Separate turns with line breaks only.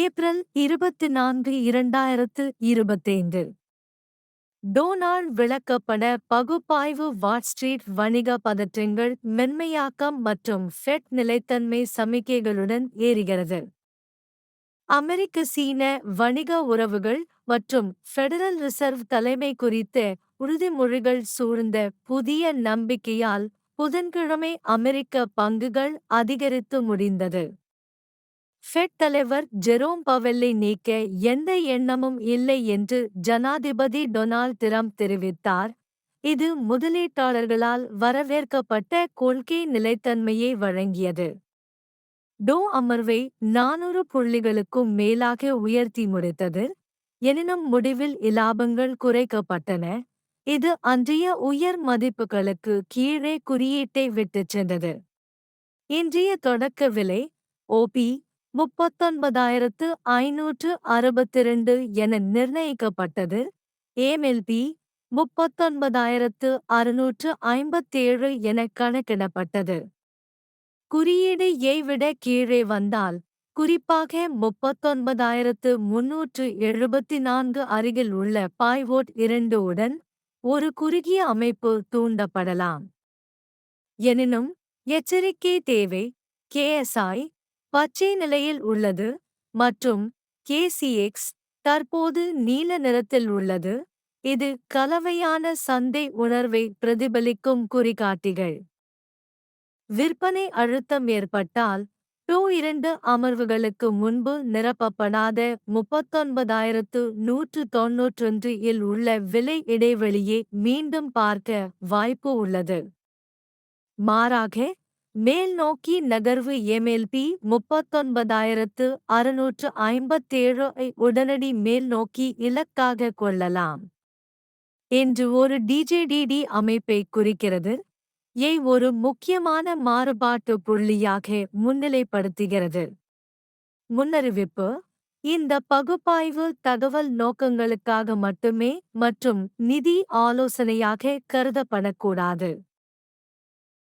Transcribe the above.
April இருபத்தி நான்கு இரண்டாயிரத்து இருபத்தைந்து. டோனால்ட் விளக்கப்பட பகுப்பாய்வு வாட் ஸ்ட்ரீட் வணிக பதற்றங்கள் மென்மையாக்கம் மற்றும் ஃபெட் நிலைத்தன்மை சமிக்கைகளுடன் ஏறுகிறது. அமெரிக்க சீன வணிக உறவுகள் மற்றும் ஃபெடரல் ரிசர்வ் தலைமை குறித்த உறுதிமொழிகள் சூழ்ந்த புதிய நம்பிக்கையால் புதன்கிழமை அமெரிக்க பங்குகள் அதிகரித்து முடிந்தது. ஃபெட் தலைவர் ஜெரோம் பவெல்லை நீக்க எந்த எண்ணமும் இல்லை என்று ஜனாதிபதி டொனால்ட் டிரம்ப் தெரிவித்தார். இது முதலீட்டாளர்களால் வரவேற்கப்பட்ட கொள்கை நிலைத்தன்மையை வழங்கியது. டோ அமர்வை நானூறு புள்ளிகளுக்கும் மேலாக உயர்த்தி முடித்தது. எனினும் முடிவில் இலாபங்கள் குறைக்கப்பட்டன. இது அன்றைய உயர் மதிப்புகளுக்கு கீழே குறியீட்டை விட்டுச் சென்றது. இன்றைய தொடக்க விலை ஓபி முப்பத்தொன்பதாயிரத்து ஐநூற்று அறுபத்திரண்டு என நிர்ணயிக்கப்பட்டது. ஏமெல்பி முப்பத்தொன்பதாயிரத்து அறுநூற்று ஐம்பத்தேழு என கணக்கிடப்பட்டது. குறியீடு ஏ விட கீழே வந்தால் குறிப்பாக முப்பத்தொன்பதாயிரத்து முன்னூற்று எழுபத்தி நான்கு அருகில் உள்ள பாய்வோட் இரண்டு உடன் ஒரு குறுகிய அமைப்பு தூண்டப்படலாம். எனினும் எச்சரிக்கை தேவை. கேஎஸ்ஐ பச்சை நிலையில் உள்ளது மற்றும் கேசிஎக்ஸ் தற்போது நீல நிறத்தில் உள்ளது. இது கலவையான சந்தை உணர்வை பிரதிபலிக்கும் குறிகாட்டிகள். விற்பனை அழுத்தம் ஏற்பட்டால் டூ இரண்டு அமர்வுகளுக்கு முன்பு நிரப்பப்படாத முப்பத்தொன்பதாயிரத்து நூற்று தொன்னூற்றொன்று இல் உள்ள விலை இடைவெளியை மீண்டும் பார்க்க வாய்ப்பு உள்ளது. மாறாக மேல்நோக்கி நகர்வு எம்எல்பி முப்பத்தொன்பதாயிரத்து அறுநூற்று ஐம்பத்தேழு ஐ உடனடி மேல்நோக்கி இலக்காக கொள்ளலாம். என்று ஒரு டிஜேடிடி அமைப்பை குறிக்கிறது. ஏ ஒரு முக்கியமான மாறுபாட்டு புள்ளியாக முன்னிலைப்படுத்துகிறது. முன்னறிவிப்பு இந்த பகுப்பாய்வு தகவல் நோக்கங்களுக்காக மட்டுமே மற்றும் நிதி ஆலோசனையாக கருதப்படக்கூடாது.